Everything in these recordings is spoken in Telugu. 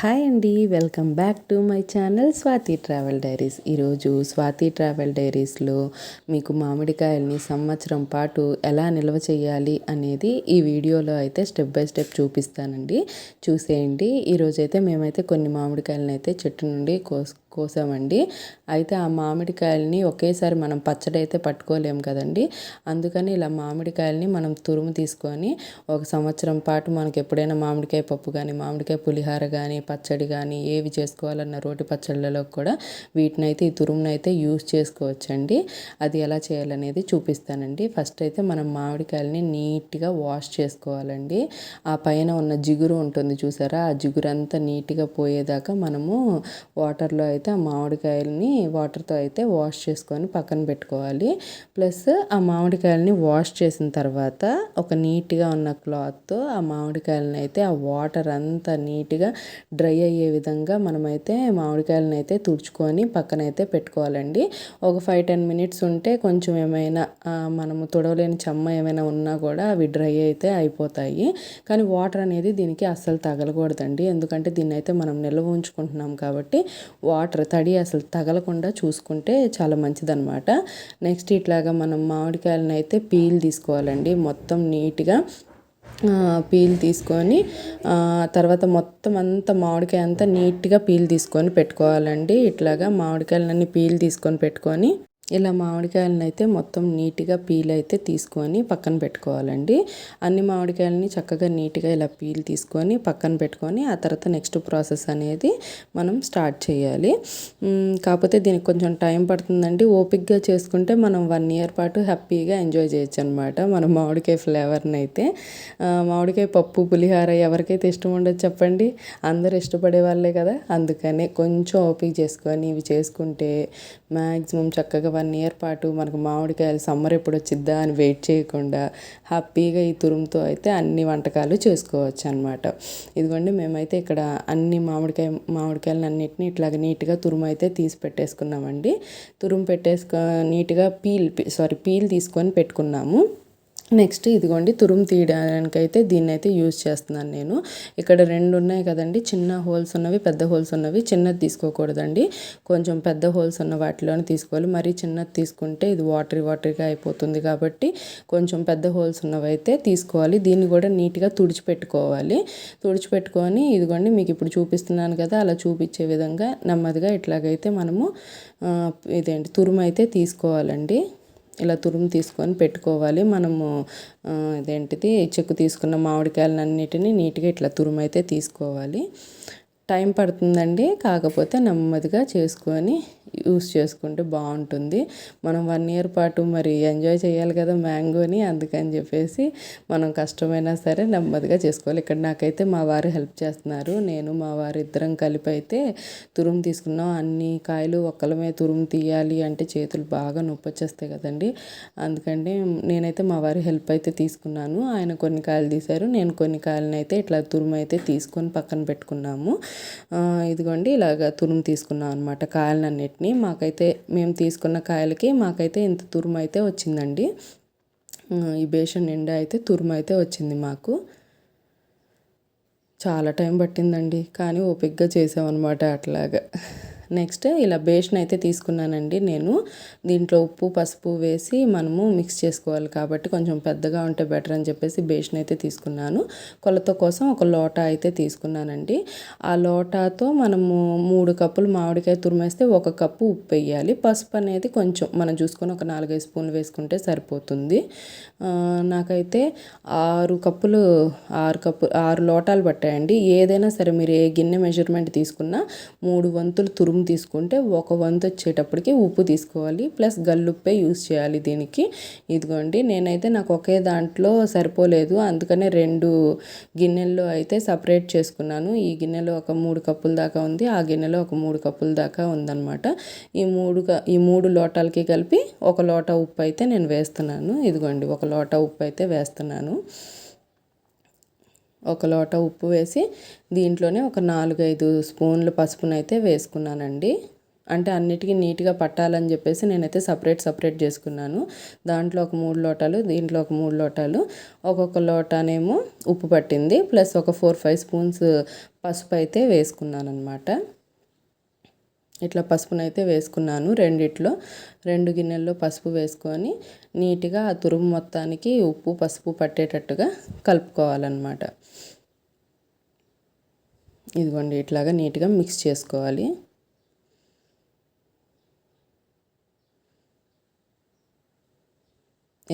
హాయ్ అండి welcome back to my channel Swathi travel diaries. ఈరోజు స్వాతి ట్రావెల్ డైరీస్లో మీకు మామిడికాయల్ని సంవత్సరం పాటు ఎలా నిల్వ చేయాలి అనేది ఈ వీడియోలో అయితే స్టెప్ బై స్టెప్ చూపిస్తానండి. చూసేయండి. ఈరోజైతే మేమైతే కొన్ని మామిడికాయలను అయితే చెట్టు నుండి కోసు కోసామండి. అయితే ఆ మామిడికాయలని ఒకేసారి మనం పచ్చడి అయితే పట్టుకోలేము కదండి. అందుకని ఇలా మామిడికాయలని మనం తురుము తీసుకొని ఒక సంవత్సరం పాటు మనకి ఎప్పుడైనా మామిడికాయ పప్పు కానీ మామిడికాయ పులిహార కానీ పచ్చడి కానీ ఏవి చేసుకోవాలన్న రోటి పచ్చళ్ళలో కూడా వీటిని అయితే ఈ తురుమును అయితే యూస్ చేసుకోవచ్చండి. అది ఎలా చేయాలనేది చూపిస్తానండి. ఫస్ట్ అయితే మనం మామిడికాయలని నీట్గా వాష్ చేసుకోవాలండి. ఆ పైన ఉన్న జిగురు ఉంటుంది చూసారా? ఆ జిగురు అంతా నీట్గా పోయేదాకా మనము వాటర్లో అయితే ఆ మామిడికాయలని వాటర్తో అయితే వాష్ చేసుకొని పక్కన పెట్టుకోవాలి. ప్లస్ ఆ మామిడికాయలని వాష్ చేసిన తర్వాత ఒక నీట్గా ఉన్న క్లాత్తో ఆ మామిడికాయలని అయితే ఆ వాటర్ అంతా నీట్గా డ్రై అయ్యే విధంగా మనమైతే మామిడికాయలను అయితే తుడుచుకొని పక్కనైతే పెట్టుకోవాలండి. ఒక ఫైవ్ టెన్ మినిట్స్ ఉంటే కొంచెం ఏమైనా మనము తొడవలేని చెమ్మ ఏమైనా ఉన్నా కూడా అవి డ్రై అయితే అయిపోతాయి. కానీ వాటర్ అనేది దీనికి అస్సలు తగలకూడదండి. ఎందుకంటే దీన్ని అయితే మనం నిల్వ ఉంచుకుంటున్నాం కాబట్టి వాటర్ తడి అసలు తగలకుండా చూసుకుంటే చాలా మంచిదన్నమాట. నెక్స్ట్ ఇట్లాగా మనం మామిడికాయలను అయితే పీల్ తీసుకోవాలండి. మొత్తం నీట్గా పీల్ తీసుకొని తర్వాత మొత్తం అంతా మామిడికాయ అంతా నీట్గా పీల్ తీసుకొని పెట్టుకోవాలండి. ఇట్లాగా మామిడికాయలన్నీ పీల్ తీసుకొని పెట్టుకొని ఇలా మామిడికాయలను అయితే మొత్తం నీట్గా పీల్ అయితే తీసుకొని పక్కన పెట్టుకోవాలండి. అన్ని మామిడికాయలని చక్కగా నీట్గా ఇలా పీల్ తీసుకొని పక్కన పెట్టుకొని ఆ తర్వాత నెక్స్ట్ ప్రాసెస్ అనేది మనం స్టార్ట్ చేయాలి. కాకపోతే దీనికి కొంచెం టైం పడుతుందండి. ఓపిక్గా చేసుకుంటే మనం వన్ ఇయర్ పాటు హ్యాపీగా ఎంజాయ్ చేయొచ్చు అనమాట మనం మామిడికాయ ఫ్లేవర్ని అయితే మామిడికాయ పప్పు పులిహార ఎవరికైతే ఇష్టం ఉండదు చెప్పండి? అందరు ఇష్టపడే వాళ్ళే కదా. అందుకనే కొంచెం ఓపిక చేసుకొని ఇవి చేసుకుంటే మ్యాక్సిమం చక్కగా వన్ ఇయర్ పాటు మనకు మామిడికాయలు సమ్మర్ ఎప్పుడు వచ్చిద్దా అని వెయిట్ చేయకుండా హ్యాపీగా ఈ తురుముతో అయితే అన్ని వంటకాలు చేసుకోవచ్చు అనమాట ఇదిగోండి మేమైతే ఇక్కడ అన్ని మామిడికాయ మామిడికాయలను అన్నిటిని ఇట్లాగ నీట్గా తురుము అయితే తీసి పెట్టేసుకున్నామండి. తురుము పెట్టేసుకో నీట్గా పీల్ సారీ పీల్ తీసుకొని పెట్టుకున్నాము. నెక్స్ట్ ఇదిగోండి తురుము తీయడానికైతే దీన్ని అయితే యూజ్ చేస్తున్నాను నేను. ఇక్కడ రెండు ఉన్నాయి కదండి చిన్న హోల్స్ ఉన్నవి పెద్ద హోల్స్ ఉన్నవి. చిన్నది తీసుకోకూడదండి. కొంచెం పెద్ద హోల్స్ ఉన్న వాటిలోనే తీసుకోవాలి. మరీ చిన్నది తీసుకుంటే ఇది వాటరీ వాటరీగా అయిపోతుంది కాబట్టి కొంచెం పెద్ద హోల్స్ ఉన్నవి అయితే తీసుకోవాలి. దీన్ని కూడా నీట్గా తుడిచిపెట్టుకోవాలి. తుడిచిపెట్టుకొని ఇదిగోండి మీకు ఇప్పుడు చూపిస్తున్నాను కదా అలా చూపించే విధంగా నెమ్మదిగా ఇట్లాగైతే మనము ఇదేంటి తురుము అయితే తీసుకోవాలండి. ఇలా తురుము తీసుకొని పెట్టుకోవాలి. మనము ఇదేంటిది చెక్కు తీసుకున్న మామిడికాయలన్నిటిని నీట్గా ఇట్లా తురుము అయితే తీసుకోవాలి. టైం పడుతుందండి. కాకపోతే నెమ్మదిగా చేసుకొని యూస్ చేసుకుంటే బాగుంటుంది. మనం వన్ ఇయర్ పాటు మరి ఎంజాయ్ చేయాలి కదా మ్యాంగోని అందుకని చెప్పేసి మనం కష్టమైనా సరే నెమ్మదిగా చేసుకోవాలి. ఇక్కడ నాకైతే మా వారు హెల్ప్ చేస్తున్నారు. నేను మా వారు ఇద్దరం కలిపి అయితే తురుము తీసుకున్నాం. అన్ని కాయలు ఒక్కలమే తురుము తీయాలి అంటే చేతులు బాగా నొప్పి వచ్చేస్తాయి కదండి. అందుకని నేనైతే మా వారి హెల్ప్ అయితే తీసుకున్నాను. ఆయన కొన్ని కాయలు తీశారు. నేను కొన్ని కాయలను అయితే ఇట్లా తురుము అయితే తీసుకొని పక్కన పెట్టుకున్నాము. ఇదిగోండి ఇలాగ తురుము తీసుకున్నాం అనమాట కాయలన్నిటి వాటిని మాకైతే మేము తీసుకున్న కాయలకి మాకైతే ఇంత తురుము అయితే వచ్చిందండి. ఈ బేషన్ నిండా అయితే తురుము అయితే వచ్చింది మాకు. చాలా టైం పట్టిందండి కానీ ఓపిక్గా చేసామన్నమాట అట్లాగా. నెక్స్ట్ ఇలా బేషన్ అయితే తీసుకున్నానండి నేను. దీంట్లో ఉప్పు పసుపు వేసి మనము మిక్స్ చేసుకోవాలి కాబట్టి కొంచెం పెద్దగా ఉంటే బెటర్ అని చెప్పేసి బేషన్ అయితే తీసుకున్నాను. కొలత కోసం ఒక లోటా అయితే తీసుకున్నానండి. ఆ లోటాతో మనము మూడు కప్పులు మామిడికాయ తురిమేస్తే ఒక కప్పు ఉప్పు వేయాలి. పసుపు అనేది కొంచెం మనం చూసుకొని ఒక నాలుగైదు స్పూన్లు వేసుకుంటే సరిపోతుంది. నాకైతే ఆరు కప్పులు ఆరు కప్పు ఆరు లోటాలు పట్టాయండి. ఏదైనా సరే మీరు ఏ గిన్నె మెజర్మెంట్ తీసుకున్నా మూడు వంతులు తురుము స్పూన్ తీసుకుంటే ఒక వంతు వచ్చేటప్పటికి ఉప్పు తీసుకోవాలి ప్లస్ గల్లుప్పే యూస్ చేయాలి దీనికి. ఇదిగోండి నేనైతే నాకు ఒకే దాంట్లో సరిపోలేదు. అందుకనే రెండు గిన్నెల్లో అయితే సపరేట్ చేసుకున్నాను. ఈ గిన్నెలో ఒక మూడు కప్పుల దాకా ఉంది ఆ గిన్నెలో ఒక మూడు కప్పుల దాకా ఉందన్నమాట. ఈ మూడు ఈ మూడు లోటాలకి కలిపి ఒక లోట ఉప్పు అయితే నేను వేస్తున్నాను. ఇదిగోండి ఒక లోట ఉప్పు అయితే వేస్తున్నాను. ఒక లోట ఉప్పు వేసి దీంట్లోనే ఒక నాలుగైదు స్పూన్లు పసుపునైతే వేసుకున్నానండి. అంటే అన్నిటికీ నీట్గా పట్టాలని చెప్పేసి నేనైతే సపరేట్ సపరేట్ చేసుకున్నాను. దాంట్లో ఒక మూడు లోటాలు దీంట్లో ఒక మూడు లోటాలు. ఒక్కొక్క లోటానేమో ఉప్పు పట్టింది. ప్లస్ ఒక ఫోర్ ఫైవ్ స్పూన్స్ పసుపు అయితే వేసుకున్నాను అనమాట ఇట్లా పసుపునైతే వేసుకున్నాను రెండిట్లో. రెండు గిన్నెల్లో పసుపు వేసుకొని నీట్గా ఆ తురుము మొత్తానికి ఉప్పు పసుపు పట్టేటట్టుగా కలుపుకోవాలన్నమాట. ఇదిగోండి ఇట్లాగా నీట్గా మిక్స్ చేసుకోవాలి.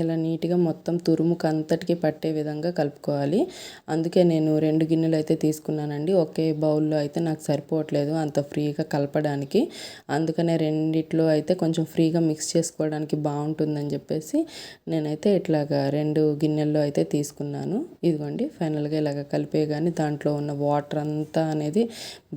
ఇలా నీట్గా మొత్తం తురుముకు అంతటికి పట్టే విధంగా కలుపుకోవాలి. అందుకే నేను రెండు గిన్నెలు అయితే తీసుకున్నానండి. ఒకే బౌల్లో అయితే నాకు సరిపోవట్లేదు అంత ఫ్రీగా కలపడానికి. అందుకనే రెండిట్లో అయితే కొంచెం ఫ్రీగా మిక్స్ చేసుకోవడానికి బాగుంటుందని చెప్పేసి నేనైతే ఇట్లాగా రెండు గిన్నెల్లో అయితే తీసుకున్నాను. ఇదిగోండి ఫైనల్గా ఇలాగ కలిపే కానీ దాంట్లో ఉన్న వాటర్ అంతా అనేది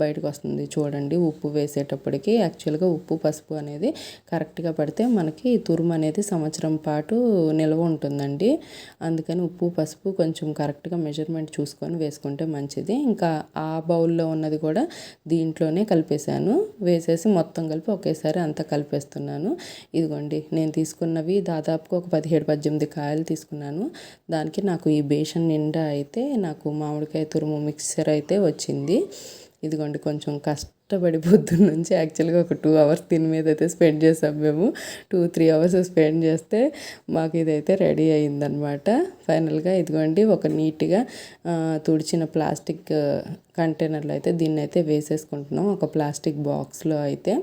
బయటకు వస్తుంది చూడండి. ఉప్పు వేసేటప్పటికి యాక్చువల్గా ఉప్పు పసుపు అనేది కరెక్ట్గా పడితే మనకి తురుము అనేది సంవత్సరం పాటు నిల్వ ఉంటుందండి. అందుకని ఉప్పు పసుపు కొంచెం కరెక్ట్గా మెజర్మెంట్ చూసుకొని వేసుకుంటే మంచిది. ఇంకా ఆ బౌల్లో ఉన్నది కూడా దీంట్లోనే కలిపేశాను. వేసేసి మొత్తం కలిపి ఒకేసారి అంతా కలిపేస్తున్నాను. ఇదిగోండి నేను తీసుకున్నవి దాదాపుగా ఒక పదిహేడు పద్దెనిమిది కాయలు తీసుకున్నాను. దానికి నాకు ఈ బేషన్ నిండా అయితే నాకు మామిడికాయ తురుము మిక్సర్ అయితే వచ్చింది. ఇదిగోండి కొంచెం కష్ట కష్టపడి పొద్దున్న నుంచి యాక్చువల్గా ఒక టూ అవర్స్ దీని మీద అయితే స్పెండ్ చేసాం మేము. టూ త్రీ అవర్స్ స్పెండ్ చేస్తే మాకు ఇదైతే రెడీ అయిందనమాట ఫైనల్గా ఇదిగోండి ఒక నీట్గా తుడిచిన ప్లాస్టిక్ కంటైనర్లో అయితే దీన్ని అయితే వేసేసుకుంటున్నాం. ఒక ప్లాస్టిక్ బాక్స్లో అయితే.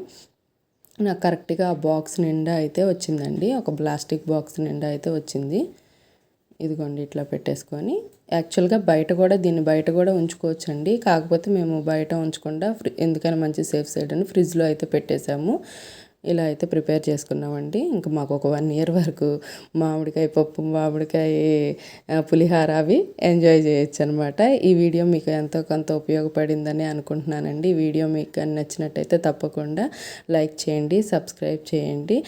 నాకు కరెక్ట్గా ఆ బాక్స్ నిండా అయితే వచ్చిందండి. ఒక ప్లాస్టిక్ బాక్స్ నిండా అయితే వచ్చింది. ఇదిగోండి ఇట్లా పెట్టేసుకొని యాక్చువల్గా బయట కూడా దీన్ని బయట కూడా ఉంచుకోవచ్చండి. కాకపోతే మేము బయట ఉంచకుండా ఫ్రి ఎందుకైనా మంచి సేఫ్ సైడ్ అని ఫ్రిడ్జ్లో అయితే పెట్టేశాము. ఇలా అయితే ప్రిపేర్ చేసుకున్నామండి. ఇంకా మాకు ఒక వన్ ఇయర్ వరకు మామిడికాయ పప్పు మామిడికాయ పులిహార అవి ఎంజాయ్ చేయొచ్చు అనమాట ఈ వీడియో మీకు ఎంతో కొంత ఉపయోగపడిందని అనుకుంటున్నానండి. ఈ వీడియో మీకు నచ్చినట్టయితే తప్పకుండా లైక్ చేయండి సబ్స్క్రైబ్ చేయండి.